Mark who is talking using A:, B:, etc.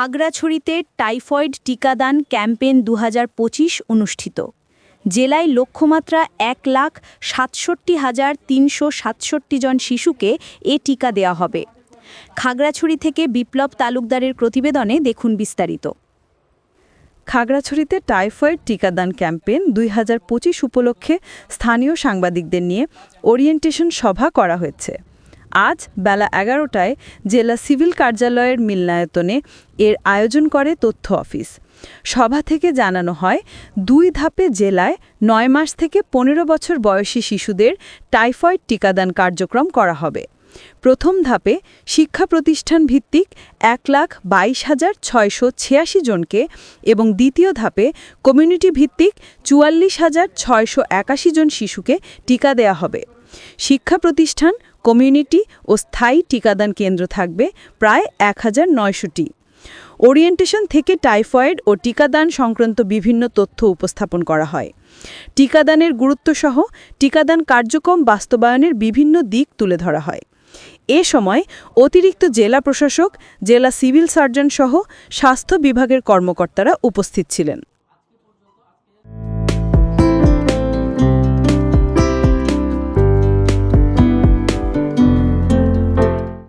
A: খাগড়াছড়িতে typhoid টিকাদান campaign দু হাজার পঁচিশ অনুষ্ঠিত। জেলায় লক্ষ্যমাত্রা এক লাখ সাতষট্টি হাজার তিনশো সাতষট্টি জন শিশুকে এ টিকা দেওয়া হবে। খাগড়াছড়ি থেকে বিপ্লব তালুকদারের প্রতিবেদনে দেখুন বিস্তারিত।
B: খাগড়াছড়িতে টাইফয়েড টিকাদান ক্যাম্পেইন দুই হাজার উপলক্ষে স্থানীয় সাংবাদিকদের নিয়ে ওরিয়েন্টেশন সভা করা হয়েছে। আজ বেলা এগারোটায় জেলা সিভিল কার্যালয়ের মিলনায়তনে এর আয়োজন করে তথ্য অফিস। সভা থেকে জানানো হয়, দুই ধাপে জেলায় নয় মাস থেকে পনেরো বছর বয়সী শিশুদের টাইফয়েড টিকাদান কার্যক্রম করা হবে। প্রথম ধাপে শিক্ষা প্রতিষ্ঠান ভিত্তিক এক লাখ বাইশ হাজার ছয়শো ছিয়াশি জনকে এবং দ্বিতীয় ধাপে কমিউনিটি ভিত্তিক চুয়াল্লিশ হাজার ছয়শো একাশি জন শিশুকে টিকা দেয়া হবে। শিক্ষা প্রতিষ্ঠান কমিউনিটি ও স্থায়ী টিকাদান কেন্দ্র থাকবে প্রায় এক হাজার নয়শোটি। ওরিয়েন্টেশন থেকে টাইফয়েড ও টিকাদান সংক্রান্ত বিভিন্ন তথ্য উপস্থাপন করা হয়। টিকাদানের গুরুত্বসহ টিকাদান কার্যক্রম বাস্তবায়নের বিভিন্ন দিক তুলে ধরা হয়। এ সময় অতিরিক্ত জেলা প্রশাসক, জেলা সিভিল সার্জন সহ স্বাস্থ্য বিভাগের কর্মকর্তারা উপস্থিত ছিলেন।